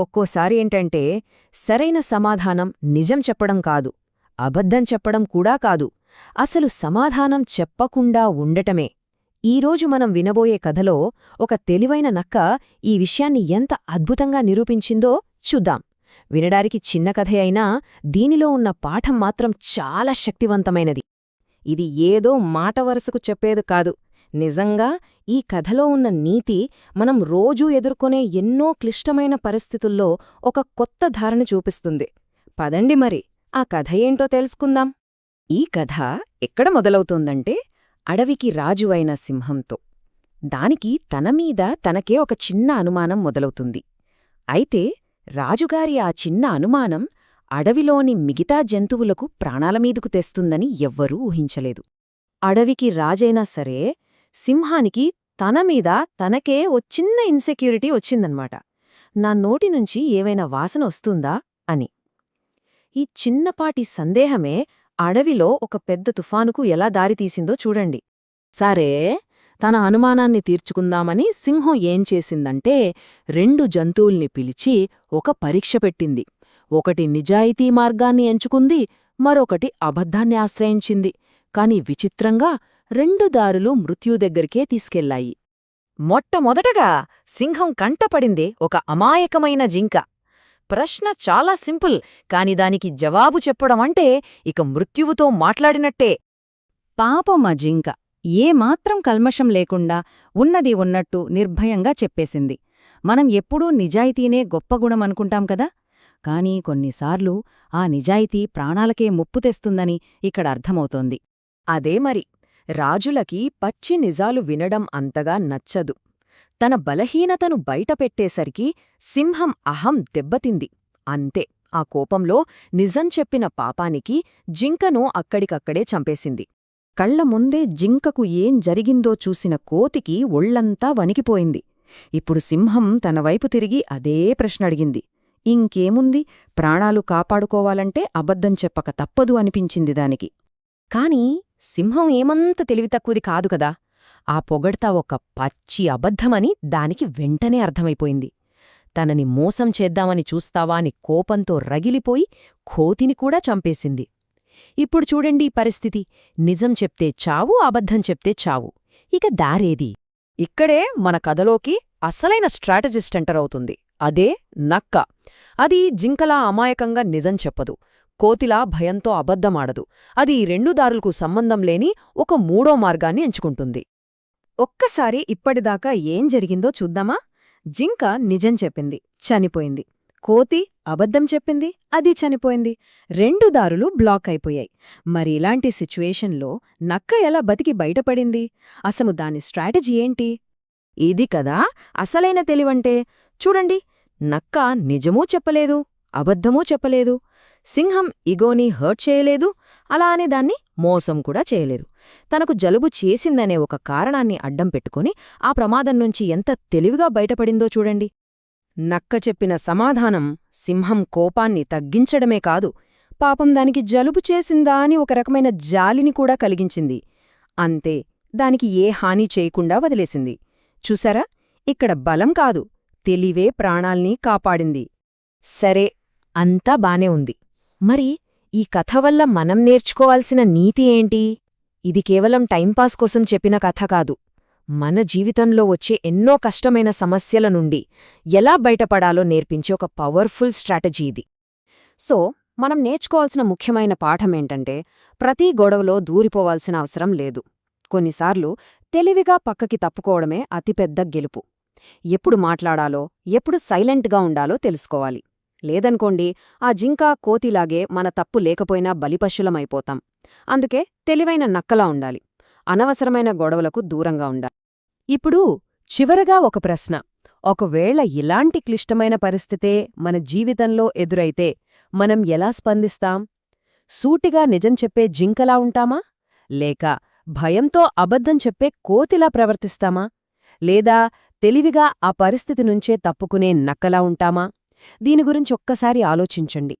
ఒక్కోసారి ఏంటంటే సరైన సమాధానం నిజం చెప్పడం కాదు అబద్ధం చెప్పడం కూడా కాదు. అసలు సమాధానం చెప్పకుండా ఉండటమే. ఈరోజు మనం వినబోయే కథలో ఒక తెలివైన నక్క ఈ విషయాన్ని ఎంత అద్భుతంగా నిరూపించిందో చూద్దాం. వినడానికి చిన్న కథే అయినా దీనిలో ఉన్న పాఠం మాత్రం చాలా శక్తివంతమైనది. ఇది ఏదో మాట వరసకు చెప్పేది కాదు. నిజంగా ఈ కథలో ఉన్న నీతి మనం రోజూ ఎదుర్కొనే ఎన్నో క్లిష్టమైన పరిస్థితుల్లో ఒక కొత్త ధారణ చూపిస్తుంది. పదండి మరి ఆ కథ ఏంటో తెలుసుకుందాం. ఈ కథ ఎక్కడ మొదలవుతోందంటే అడవికి రాజు అయిన సింహంతో. దానికి తనమీద తనకే ఒక చిన్న అనుమానం మొదలవుతుంది. అయితే రాజుగారి ఆ చిన్న అనుమానం అడవిలోని మిగతా జంతువులకు ప్రాణాలమీదుకు తెస్తుందని ఎవ్వరూ ఊహించలేదు. అడవికి రాజైనా సరే సింహానికి తనమీద తనకే ఓ చిన్న ఇన్సెక్యూరిటీ వచ్చిందన్మాట నా నోటి నుంచి ఏవైనా వాసన వస్తుందా? అని. ఈ చిన్నపాటి సందేహమే అడవిలో ఒక పెద్ద తుఫానుకు ఎలా దారితీసిందో చూడండి. సరే తన అనుమానాన్ని తీర్చుకుందామని సింహం ఏం చేసిందంటే రెండు జంతువుల్ని పిలిచి ఒక పరీక్ష పెట్టింది. ఒకటి నిజాయితీ మార్గాన్ని ఎంచుకుంది మరొకటి అబద్ధాన్ని ఆశ్రయించింది. కాని విచిత్రంగా రెండు దారులు మృత్యు దగ్గరికే తీసుకెళ్ళాయి మొట్టమొదటగా సింహం కంటపడిందే ఒక అమాయకమైన జింక. ప్రశ్న చాలా సింపుల్ కాని దానికి జవాబు చెప్పడమంటే ఇక మృత్యువుతో మాట్లాడినట్టే. పాపం ఆ జింక. ఏమాత్రం కల్మషం లేకుండా ఉన్నది ఉన్నట్టు నిర్భయంగా చెప్పేసింది. మనం ఎప్పుడూ నిజాయితీనే గొప్ప గుణమనుకుంటాం కదా? కానీ కొన్నిసార్లు ఆ నిజాయితీ ప్రాణాలకే ముప్పు తెస్తుందని ఇక్కడ అర్థమవుతోంది. అదే మరి. రాజులకి పచ్చి నిజాలు వినడం అంతగా నచ్చదు. తన బలహీనతను బయటపెట్టేసరికి సింహం అహం దెబ్బతింది. అంతే ఆ కోపంలో నిజం చెప్పిన పాపానికి జింకను అక్కడికక్కడే చంపేసింది. కళ్ళ ముందే జింకకు ఏం జరిగిందో చూసిన కోతికి ఒళ్ళంతా వణికిపోయింది. ఇప్పుడు సింహం తన వైపు తిరిగి అదే ప్రశ్న అడిగింది. ఇంకేముంది? ప్రాణాలు కాపాడుకోవాలంటే అబద్ధం చెప్పక తప్పదు అనిపించింది దానికి. కాని సింహం ఏమంత తెలివితక్కువది కాదు కదా. ఆ పొగడ్తా ఒక పచ్చి అబద్ధమని దానికి వెంటనే అర్థమైపోయింది. తనని మోసం చేద్దామని చూస్తావా అని కోపంతో రగిలిపోయి కోతిని కూడా చంపేసింది. ఇప్పుడు చూడండి ఈ పరిస్థితి. నిజం చెప్తే చావు అబద్ధం చెప్తే చావు. ఇక దారేది? ఇక్కడే మన కథలోకి అసలైన స్ట్రాటజిస్ట్ ఎంటర్ అవుతుంది. అదే నక్క. అది జింకలా అమాయకంగా నిజం చెప్పదు. కోతిలా భయంతో అబద్ధమాడదు. అది ఈ రెండు దారులకు సంబంధం లేని ఒక మూడో మార్గాన్ని ఎంచుకుంటుంది. ఒక్కసారి ఇప్పటిదాకా ఏం జరిగిందో చూద్దామా? జింక నిజం చెప్పింది. చనిపోయింది. కోతి అబద్ధం చెప్పింది. అది చనిపోయింది. రెండు దారులు బ్లాక్ అయిపోయాయి. మరి ఇలాంటి సిచ్యువేషన్లో నక్క ఎలా బతికి బయటపడింది? అసలు దాని స్ట్రాటజీ ఏంటి? ఇది కదా అసలైన తెలివంటే. చూడండి నక్క నిజమూ చెప్పలేదు అబద్ధమూ చెప్పలేదు. సింహం ఇగోని హర్ట్ చేయలేదు అలా అని దాన్ని మోసం కూడా చేయలేదు. తనకు జలుబు చేసిందనే ఒక కారణాన్ని అడ్డం పెట్టుకుని ఆ ప్రమాదం నుంచి ఎంత తెలివిగా బయటపడిందో చూడండి. నక్క చెప్పిన సమాధానం సింహం కోపాన్ని తగ్గించడమే కాదు పాపం దానికి జలుబు చేసిందా అని ఒక రకమైన జాలిని కూడా కలిగించింది. అంతే దానికి ఏ హాని చేయకుండా వదిలేసింది. చూసారా? ఇక్కడ బలం కాదు తెలివే ప్రాణాల్ని కాపాడింది. సరే అంతా బానే ఉంది. మరి ఈ కథ వల్ల మనం నేర్చుకోవాల్సిన నీతి ఏంటి? ఇది కేవలం టైంపాస్ కోసం చెప్పిన కథ కాదు. మన జీవితంలో వచ్చే ఎన్నో కష్టమైన సమస్యల నుండి ఎలా బయటపడాలో నేర్పించే ఒక పవర్ఫుల్ స్ట్రాటజీ ఇది. సో మనం నేర్చుకోవాల్సిన ముఖ్యమైన పాఠమేంటంటే ప్రతి గొడవలో దూరిపోవాల్సిన అవసరం లేదు. కొన్నిసార్లు తెలివిగా పక్కకి తప్పుకోవడమే అతిపెద్ద గెలుపు. ఎప్పుడు మాట్లాడాలో ఎప్పుడు సైలెంట్గా ఉండాలో తెలుసుకోవాలి. లేదనుకోండి ఆ జింక కోతిలాగే మన తప్పు లేకపోయినా బలిపశులమైపోతాం. అందుకే తెలివైన నక్కలా ఉండాలి. అనవసరమైన గొడవలకు దూరంగా ఉండాలి. ఇప్పుడు చివరగా ఒక ప్రశ్న. ఒకవేళ ఇలాంటి క్లిష్టమైన పరిస్థితే మన జీవితంలో ఎదురైతే మనం ఎలా స్పందిస్తాం? సూటిగా నిజం చెప్పే జింకలా ఉంటామా? లేక భయంతో అబద్ధం చెప్పే కోతిలా ప్రవర్తిస్తామా? లేదా తెలివిగా ఆ పరిస్థితి నుంచే తప్పుకునే నక్కలా ఉంటామా? దీని గురించి ఒక్కసారి ఆలోచించండి.